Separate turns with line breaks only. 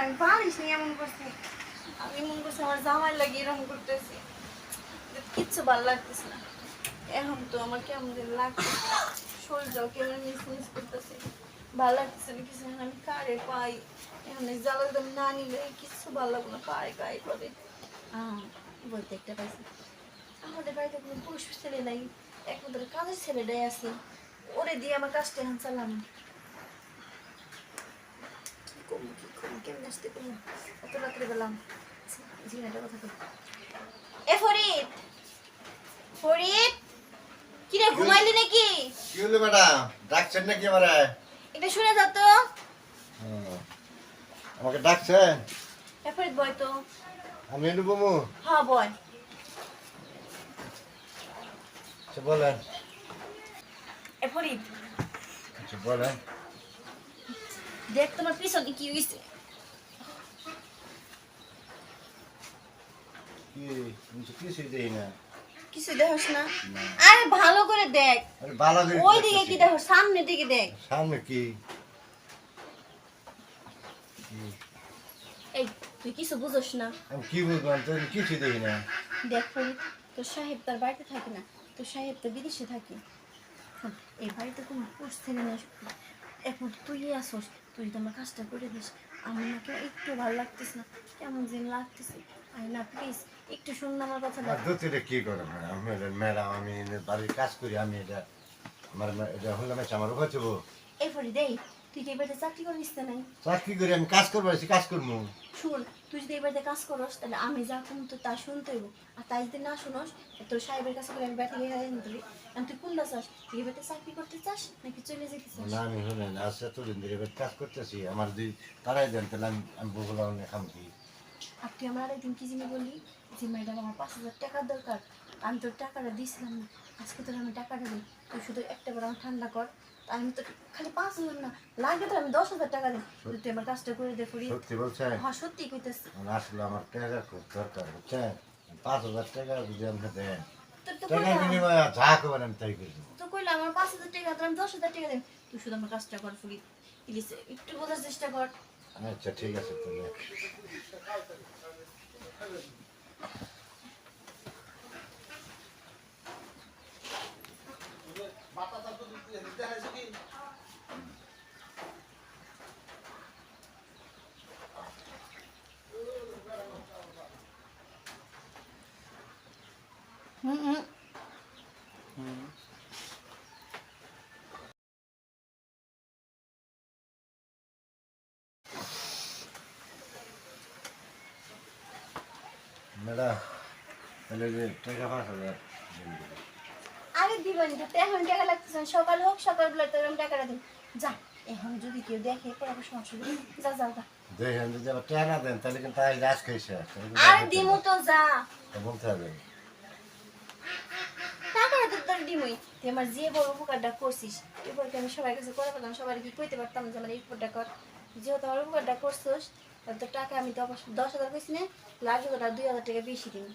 আমি পারিস নি এমন করছি আমি মন করছি, আমার জামাই লাগে এরকম করতেছি। কিচ্ছু ভালো লাগতেছে না। এখন তো আমার কেমন লাগছে শরীরটাও কেমন মিস মিস করতেছে। ভালো লাগতেছে না কিছু আমি কারে পাই? এখন জ্বালা একদম না নিলে কিচ্ছু ভালো লাগবে না পায়ে গায়ে করে বলতে একটা পাইছি। আমাদের বাড়িতে কোনো পুরুষ ছেলে নাই, একমাত্র কাজের ছেলেটাই আছে। ওরে দিয়ে আমার কাজটা এখন চালাম। কি করব কি কেমন আসতে পারব এত রাত্রে বেলাম ঝিনাটা কথা এ ফরিদ! ফরিদ! কি রে ঘুমাইলি নাকি?
কি হলো ম্যাডাম ডাকছেন নাকি আমারে?
এটা শুনে যা তো।
আমাকে ডাকছেন?
এ ফরিদ বয় তো।
আমি এলু বমু
হ্যাঁ বয়।
আচ্ছা বলেন।
এ ফরিদ।
আচ্ছা বলেন।
দেখ তোমার পিছনে কি
কি?
এই তুই কিছু বুঝোস না তোর সাহেব তার বাড়িতে থাকে না তোর সাহেব তো বিদেশে থাকে এই বাড়িতে কোনো না এখন তুই আসোস তুই তো আমার কাজটা করে দিস। আমার না কেউ একটু ভালো লাগতেছে না। কেমন যেন লাগতেছে। আই না প্লিজ একটু শুন না আমার কথা
দুটিটা কি করে ম্যাডাম? ম্যাডাম আমি বাড়ির কাজ করি আমি এটা আমার এটা হলে ম্যাচ আমার উপর চবো
এই ফরিদ এই তুই এই বাড়িতে চাকরি করিস না নাই?
চাকরি করি আমি কাজ করব আছি কাজ করব।
শুন তুই যদি বাড়িতে কাজ করস তাহলে আমি যা কম তো তা শুনতে হইব। আর তাই যদি না শুনস তোর সাহেবের কাছে করে আমি ব্যাঠে গিয়ে নিতে আমি চাস? তুই চাকরি করতে চাস? নাকি চলে যেতে চাস?
না আমি শুনেন আজ এতদিন ধরে কাজ করতেছি আমার দুই তারাই দেন তাহলে আমি আমি বগুলা খাম কি?
আর আমার আরেকদিন কি জিনিস বললি যে ম্যাডাম আমার পাঁচ হাজার টাকার দরকার আমি তোর টাকাটা দিয়েছিলাম না আজকে তোর আমি টাকাটা দিই তুই শুধু একটা বার আমার ঠান্ডা কর আমি তো খালি পাঁচ হাজার না লাগে তো আমি দশ হাজার টাকা দিই তুই আমার কাজটা করে দে করি
সত্যি বলছেন?
হ্যাঁ সত্যি কইতেছি।
আসলে আমার টাকা খুব দরকার বুঝছেন? পাঁচ হাজার টাকা যদি আপনি দেন
তোর তো
টাকার বিনিময়ে যা করবেন আমি তাই করে
তো কইলাম আমার পাঁচ হাজার টাকা তো আমি দশ হাজার টাকা দেব। তুই শুধু আমার কাজটা কর ফুলি। প্লিজ একটু বোঝার চেষ্টা কর।
আচ্ছা ঠিক আছে তাহলে
হুম হুম
ম্যাডাম তাহলে যে টাকা পাঁচ হাজার
আরে দিবেন তো এখন টাকা লাগতেছে না। সকাল হোক সকাল বেলা তোর আমি টাকাটা দিন যা এখন যদি কেউ দেখে পরে আবার সমস্যা হবে। যা
দেখেন যদি আবার টাকা না দেন তাহলে কিন্তু আজ গাছ খাইছে। তাহলে কিন্তু
আরে
আর
দিমু তো যা।
বলতে হবে
টাকাটা তোর তুই আমার যে বড় উপকারটা করছিস উপকারটা আমি সবার কাছে করে পেলাম সবার কি কইতে পারতাম যে, আমার এই উপকারটা কর। যেহেতু আমার উপকারটা করছিস তো টাকা আমি দশ হাজার কইছি না লাগবে ওটা দুই হাজার টাকা বেশি দিন